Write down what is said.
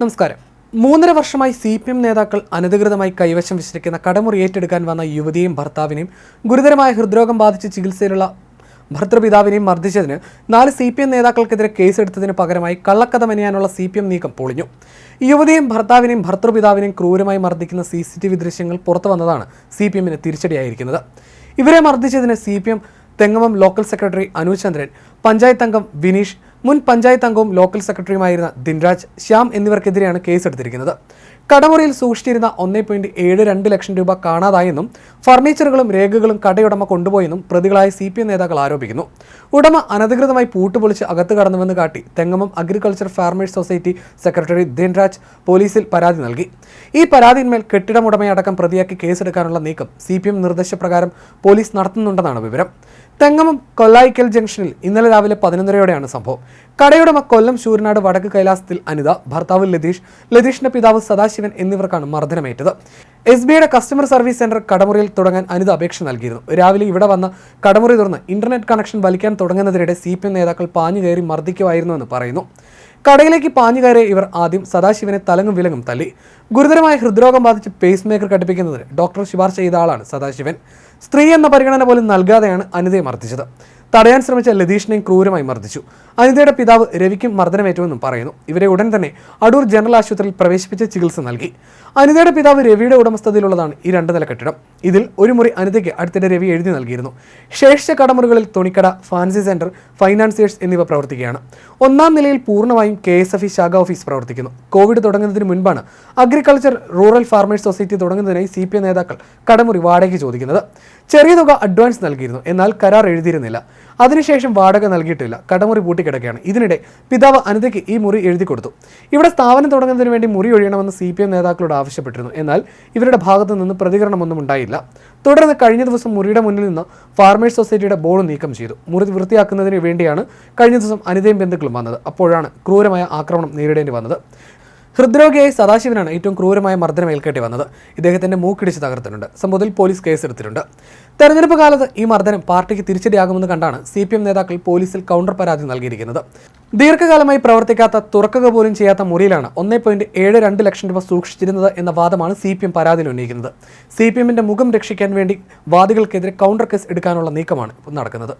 നമസ്കാരം. മൂന്നര വർഷമായി സി പി എം നേതാക്കൾ അനധികൃതമായി കൈവശം വെച്ചിരിക്കുന്ന കടമുറി ഏറ്റെടുക്കാൻ വന്ന യുവതിയും ഭർത്താവിനെയും ഗുരുതരമായ ഹൃദ്രോഗം ബാധിച്ച് ചികിത്സയിലുള്ള ഭർത്തൃപിതാവിനെയും മർദ്ദിച്ചതിന് നാല് സി പി എം നേതാക്കൾക്കെതിരെ കേസെടുത്തതിന് പകരമായി കള്ളക്കഥ മെനയാനുള്ള സി പി എം നീക്കം പൊളിഞ്ഞു. യുവതിയും ഭർത്താവിനെയും ഭർത്തൃപിതാവിനെയും ക്രൂരമായി മർദ്ദിക്കുന്ന സി സി ടി വി ദൃശ്യങ്ങൾ പുറത്തു വന്നതാണ് സി പി എമ്മിന് തിരിച്ചടിയായിരിക്കുന്നത്. ഇവരെ മർദ്ദിച്ചതിന് C P M Thengamam local secretary Anuchandran panchayat അംഗം വിനീഷ് മുൻ പഞ്ചായത്ത് അംഗവും ലോക്കൽ സെക്രട്ടറിയുമായിരുന്ന ദിൻരാജ് ശ്യാം എന്നിവർക്കെതിരെയാണ് കേസെടുത്തിരിക്കുന്നത്. കടമുറിയിൽ സൂക്ഷിച്ചിരുന്ന ഒന്നേ പോയിന്റ് ഏഴ് രണ്ട് ലക്ഷം രൂപ കാണാതായെന്നും ഫർണിച്ചറുകളും രേഖകളും കടയുടമ കൊണ്ടുപോയെന്നും പ്രതികളായ സി പി എം നേതാക്കൾ ആരോപിക്കുന്നു. ഉടമ അനധികൃതമായി പൂട്ടുപൊളിച്ച് അകത്ത് കടന്നുവെന്ന് കാട്ടി Thengamam agriculture farmers society secretary Dinraj പോലീസിൽ പരാതി നൽകി. ഈ പരാതിയിന്മേൽ കെട്ടിടമുടമയടക്കം പ്രതിയാക്കി കേസെടുക്കാനുള്ള നീക്കം സി പി എം നിർദ്ദേശപ്രകാരം പോലീസ് നടത്തുന്നുണ്ടെന്നാണ് വിവരം. തെങ്ങമം കൊല്ലായിക്കൽ ജംഗ്ഷനിൽ ഇന്നലെ രാവിലെ പതിനൊന്നരയോടെയാണ് സംഭവം. കടയുടമ കൊല്ലം ശൂരനാട് വടക്ക് കൈലാസത്തിൽ അനിത ഭർത്താവ് ലതീഷ് ലതീഷിന്റെ പിതാവ് സദാശിവൻ എന്നിവർക്കാണ് മർദ്ദനമേറ്റത്. എസ് ബിയുടെ കസ്റ്റമർ സർവീസ് സെന്റർ കടമുറിയിൽ തുടങ്ങാൻ അനിത അപേക്ഷ നൽകിയിരുന്നു. രാവിലെ ഇവിടെ വന്ന കടമുറി തുറന്ന് ഇന്റർനെറ്റ് കണക്ഷൻ വലിക്കാൻ തുടങ്ങുന്നതിനിടെ സി പി എം നേതാക്കൾ പാഞ്ഞു കയറി മർദ്ദിക്കുമായിരുന്നുവെന്ന് പറയുന്നു. കടയിലേക്ക് പാഞ്ഞു കയറിയ ഇവർ ആദ്യം സദാശിവനെ തലങ്ങും വിലങ്ങും തല്ലി. ഗുരുതരമായ ഹൃദ്രോഗം ബാധിച്ച് പേസ് മേക്കർ ഘടിപ്പിക്കുന്നതിന് ഡോക്ടർ ശുപാർശ ചെയ്ത ആളാണ് സദാശിവൻ. സ്ത്രീ എന്ന പരിഗണന പോലും നൽകാതെയാണ് അനിതയെ മർദ്ദിച്ചത്. തടയാൻ ശ്രമിച്ച ലതീഷിനെയും ക്രൂരമായി മർദ്ദിച്ചു. അനിതയുടെ പിതാവ് രവിക്കും മർദ്ദനമേറ്റുവെന്നും പറയുന്നു. ഇവരെ ഉടൻ തന്നെ അടൂർ ജനറൽ ആശുപത്രിയിൽ പ്രവേശിപ്പിച്ച് ചികിത്സ നൽകി. അനിതയുടെ പിതാവ് രവിയുടെ ഉടമസ്ഥതയിലുള്ളതാണ് ഈ രണ്ട് നില കെട്ടിടം. ഇതിൽ ഒരു മുറി അനിതയ്ക്ക് അടുത്തിടെ രവി എഴുതി നൽകിയിരുന്നു. ശേഷിച്ച കടമുറികളിൽ തുണിക്കട ഫാൻസി സെന്റർ ഫൈനാൻസിയേഴ്സ് എന്നിവ പ്രവർത്തിക്കുകയാണ്. ഒന്നാം നിലയിൽ പൂർണമായും കെ എസ് എഫ് ഇ ശാഖ ഓഫീസ് പ്രവർത്തിക്കുന്നു. കോവിഡ് തുടങ്ങുന്നതിന് മുൻപാണ് അഗ്രികൾച്ചർ റൂറൽ ഫാർമേഴ്സ് സൊസൈറ്റി തുടങ്ങുന്നതിനായി സി പി നേതാക്കൾ കടമുറി വാടകയ്ക്ക് ചോദിക്കുന്നത്. ചെറിയ തുക അഡ്വാൻസ് നൽകിയിരുന്നു. എന്നാൽ കരാർ എഴുതിയിരുന്നില്ല. അതിനുശേഷം വാടക നൽകിയിട്ടില്ല. കടമുറി പൂട്ടിക്കിടക്കുകയാണ്. ഇതിനിടെ പിതാവ് അനിതയ്ക്ക് ഈ മുറി എഴുതി കൊടുത്തു ഇവിടെ സ്ഥാപനം തുടങ്ങുന്നതിന് വേണ്ടി മുറി ഒഴിയണമെന്ന് സി പി എം നേതാക്കളോട് ആവശ്യപ്പെട്ടിരുന്നു. എന്നാൽ ഇവരുടെ ഭാഗത്തു നിന്ന് പ്രതികരണമൊന്നും ഉണ്ടായില്ല. തുടർന്ന് കഴിഞ്ഞ ദിവസം മുറിയുടെ മുന്നിൽ നിന്ന് ഫാർമേഴ്സ് സൊസൈറ്റിയുടെ ബോർഡ് നീക്കം ചെയ്തു. മുറി വൃത്തിയാക്കുന്നതിന് വേണ്ടിയാണ് കഴിഞ്ഞ ദിവസം അനിതയും ബന്ധുക്കളും വന്നത്. അപ്പോഴാണ് ക്രൂരമായ ആക്രമണം നേരിടേണ്ടി വന്നത്. ഹൃദ്രോഗിയായി സദാശിവനാണ് ഏറ്റവും ക്രൂരമായ മർദ്ദനം ഏൽക്കേണ്ടി വന്നത്. ഇദ്ദേഹത്തിന്റെ മൂക്കിടിച്ച് തകർത്തിട്ടുണ്ട്. സംഭവത്തിൽ പോലീസ് കേസെടുത്തിട്ടുണ്ട്. തെരഞ്ഞെടുപ്പ് കാലത്ത് ഈ മർദ്ദനം പാർട്ടിക്ക് തിരിച്ചടിയാകുമെന്ന് കണ്ടാണ് സി പി എം നേതാക്കൾ പോലീസിൽ കൗണ്ടർ പരാതി നൽകിയിരിക്കുന്നത്. ദീർഘകാലമായി പ്രവർത്തിക്കാത്ത തുറക്കുക പോലും ചെയ്യാത്ത മുറിയിലാണ് ഒന്നേ പോയിന്റ് ഏഴ് രണ്ട് ലക്ഷം രൂപ സൂക്ഷിച്ചിരുന്നത് എന്ന വാദമാണ് സി പി എം പരാതിയിൽ ഉന്നയിക്കുന്നത്. സി പി എമ്മിന്റെ മുഖം രക്ഷിക്കാൻ വേണ്ടി വാദികൾക്കെതിരെ കൗണ്ടർ കേസ് എടുക്കാനുള്ള നീക്കമാണ് ഇപ്പോൾ നടക്കുന്നത്.